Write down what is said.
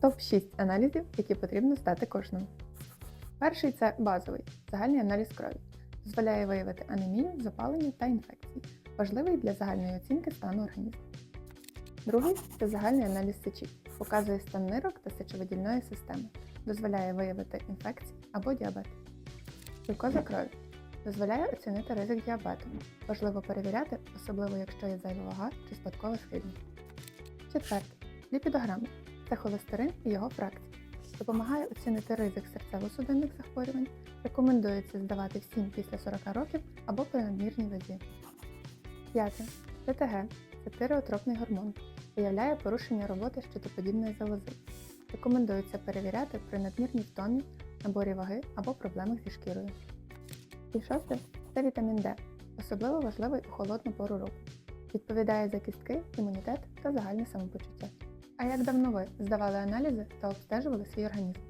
Топ-6 аналізів, які потрібно здати кожному. Перший це базовий загальний аналіз крові. Дозволяє виявити анемію, запалення та інфекції, важливий для загальної оцінки стану організму. Другий це загальний аналіз сечі, показує стан нирок та сечовидільної системи, дозволяє виявити інфекції або діабет. Глюкоза крові дозволяє оцінити ризик діабету. Важливо перевіряти, особливо якщо є зайва вага чи спадкова схильність. Четверте ліпідограми це холестерин і його фракції. Допомагає оцінити ризик серцево-судинних захворювань, рекомендується здавати всім після 40 років або при надмірній вазі. П'яте. ТТГ це тиреотропний гормон, виявляє порушення роботи щитоподібної залози. Рекомендується перевіряти при надмірній втомі, наборі ваги або проблемах зі шкірою. І шосте це вітамін Д, особливо важливий у холодну пору року. Відповідає за кістки, імунітет та загальне самопочуття. А як давно ви здавали аналізи та обстежували свій організм?